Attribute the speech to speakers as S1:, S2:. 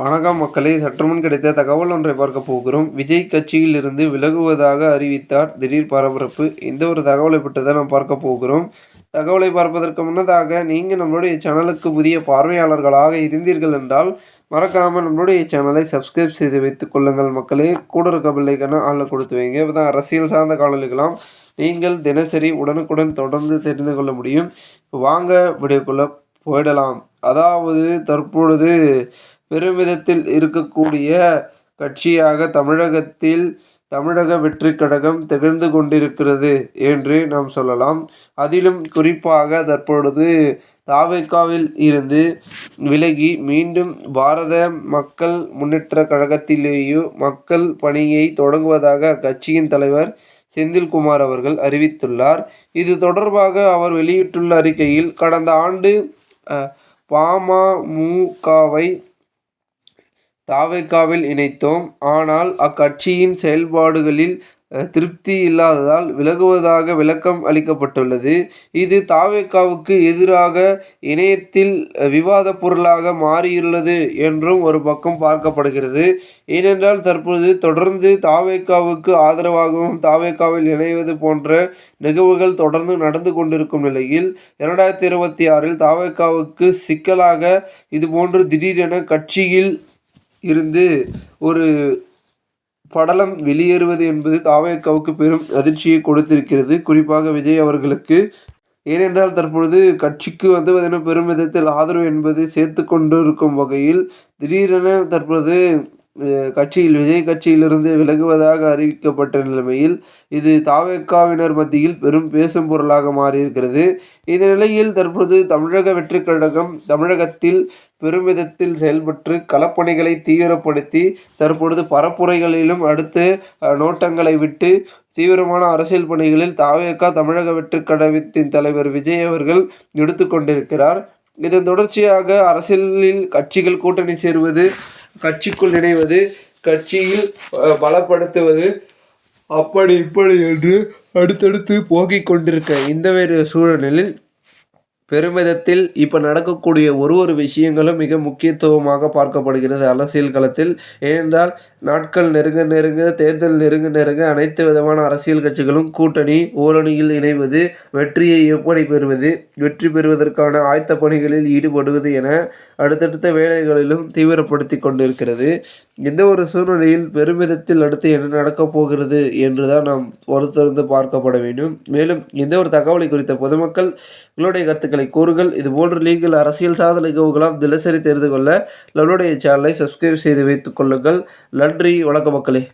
S1: வணக்கம் மக்களே. சற்றுமுன் கிடைத்த தகவல் ஒன்றை பார்க்க போகிறோம். விஜய் கட்சியில் இருந்து விலகுவதாக அறிவித்தார் திடீர் பரபரப்பு. இந்த ஒரு தகவலை பற்றி தான் நாம் பார்க்க போகிறோம். தகவலை பார்ப்பதற்கு முன்னதாக நீங்கள் நம்மளுடைய சேனலுக்கு புதிய பார்வையாளர்களாக இருந்தீர்கள் என்றால் மறக்காமல் நம்மளுடைய சேனலை சப்ஸ்கிரைப் செய்து வைத்துக் கொள்ளுங்கள் மக்களே. கூட இருக்க பிள்ளைக்கான ஆளில் கொடுத்து வைங்க. இப்போ தான் அரசியல் சார்ந்த காணொலிகளாம் நீங்கள் தினசரி உடனுக்குடன் தொடர்ந்து தெரிந்து கொள்ள முடியும். வாங்க வீடியோக்குள்ளே போயிடலாம். அதாவது தற்பொழுது பெருமிதத்தில் இருக்கக்கூடிய கட்சியாக தமிழகத்தில் தமிழக வெற்றி கழகம் திகழ்ந்து கொண்டிருக்கிறது என்று நாம் சொல்லலாம். அதிலும் குறிப்பாக தற்பொழுது தாவேக்காவில் இருந்து விலகி மீண்டும் பாரத மக்கள் முன்னேற்ற கழகத்திலேயோ மக்கள் பணியை தொடங்குவதாக அக்கட்சியின் தலைவர் செந்தில்குமார் அவர்கள் அறிவித்துள்ளார். இது தொடர்பாக அவர் வெளியிட்டுள்ள அறிக்கையில் கடந்த ஆண்டு பாமமுகவை தாவேக்காவில் இணைத்தோம். ஆனால் அக்கட்சியின் செயல்பாடுகளில் திருப்தி இல்லாததால் விலகுவதாக விளக்கம் அளிக்கப்பட்டுள்ளது. இது தாவேக்காவுக்கு எதிராக இணையத்தில் விவாத பொருளாக மாறியுள்ளது என்றும் ஒரு பக்கம் பார்க்கப்படுகிறது. ஏனென்றால் தற்போது தொடர்ந்து தாவேக்காவுக்கு ஆதரவாகவும் தாவேக்காவில் இணைவது போன்ற நிகழ்வுகள் தொடர்ந்து நடந்து கொண்டிருக்கும் நிலையில் இரண்டாயிரத்தி இருபத்தி ஆறில் தாவேக்காவுக்கு சிக்கலாக இதுபோன்று திடீரென கட்சியில் இருந்து ஒரு படலம் வெளியேறுவது என்பது தாவேக்காவுக்கு பெரும் அதிர்ச்சியை கொடுத்திருக்கிறது. குறிப்பாக விஜய் அவர்களுக்கு. ஏனென்றால் தற்பொழுது கட்சிக்கு வந்து பார்த்திங்கன்னா பெரும் விதத்தில் ஆதரவு என்பது சேர்த்து கொண்டிருக்கும் வகையில் திடீரென தற்பொழுது கட்சியில் விஜய் கட்சியிலிருந்து விலகுவதாக அறிவிக்கப்பட்ட நிலைமையில் இது தாவேக்காவினர் மத்தியில் பெரும் பேசும் பொருளாக மாறியிருக்கிறது. இந்த நிலையில் தற்போது தமிழக வெற்றிக் கழகம் தமிழகத்தில் பெருமிதத்தில் செயல்பட்டு களப்பணிகளை தீவிரப்படுத்தி தற்பொழுது பரப்புரைகளிலும் அடுத்து நோட்டங்களை விட்டு தீவிரமான அரசியல் பணிகளில் தாவேக்கா தமிழக வெற்றிக் கழகத்தின் தலைவர் விஜய் அவர்கள் எடுத்து கொண்டிருக்கிறார். இதன் தொடர்ச்சியாக அரசியலில் கட்சிகள் கூட்டணி சேருவது கட்சிக்குள் இணைவது கட்சியில் பலப்படுத்துவது அப்படி இப்படி என்று அடுத்தடுத்து போகிக் கொண்டிருக்க இந்த வேறு சூழலில் பெருமிதத்தில் இப்போ நடக்கக்கூடிய ஒரு ஒரு விஷயங்களும் மிக முக்கியத்துவமாக பார்க்கப்படுகிறது அரசியல் களத்தில். ஏனென்றால் நாட்கள் நெருங்க நெருங்க தேர்தல் நெருங்க நெருங்க அனைத்து விதமான அரசியல் கட்சிகளும் கூட்டணி ஓரணியில் இணைவது வெற்றியை எப்படி பெறுவது வெற்றி பெறுவதற்கான ஆயத்த பணிகளில் ஈடுபடுவது என அடுத்தடுத்த வேலைகளிலும் தீவிரப்படுத்தி கொண்டிருக்கிறது. எந்த ஒரு சூழ்நிலையில் பெருமிதத்தில் அடுத்து என்ன நடக்கப் போகிறது என்று தான் நாம் ஒருத்தருந்து பார்க்கப்பட வேண்டும். மேலும் எந்த ஒரு தகவலை குறித்த பொதுமக்கள் உங்களுடைய கருத்துக்களை கூறுகள் இதுபோன்ற லீகல் அரசியல் சாதனை நிகழ்வுகளாம் தினசரி தெரிந்து கொள்ள நம்மளுடைய சேனலை சப்ஸ்கிரைப் செய்து வைத்துக் கொள்ளுங்கள். நன்றி வணக்க மக்களே.